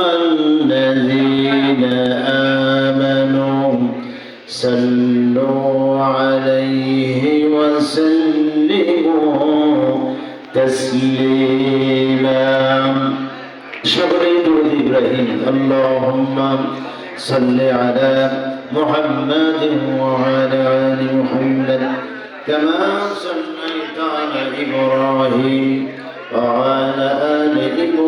الذين آمنوا صلوا عليه وسلموا تسليما. شكرا إبراهيم اللهم صل على محمد وعلى آل محمد كما صليت على إبراهيم وعلى آل إبراهيم.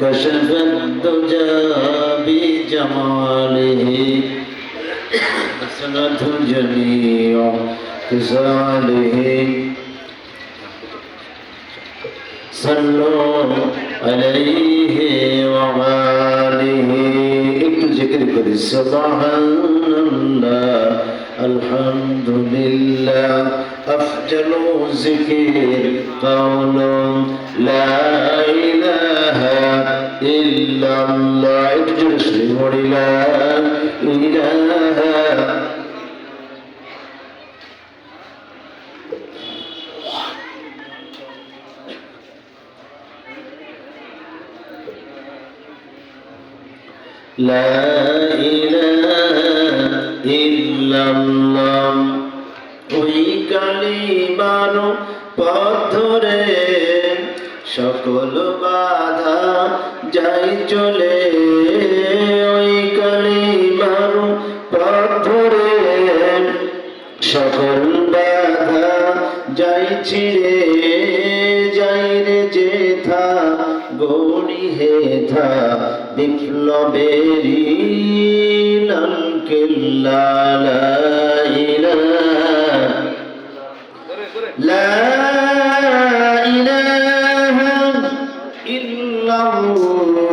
كشف الدجى بجماله حسنة جميع خصاله صلوا عليه وآله একটু জিকির করি সুবহানাল্লাহ আলহামদুলিল্লাহ أفجل ذكر قول لا إله إلا الله একটু জোরে لا إله لا إله إلا الله ওই কালিবার পথরে সকল বাধা যাই চলে, ওই কালিবার পথরে সকল বাধা যাই ছিড়ে, যাই রে যেথা, গৌরী হেথা বিপ্লবেরি লাল কেল্লা إله إلا الله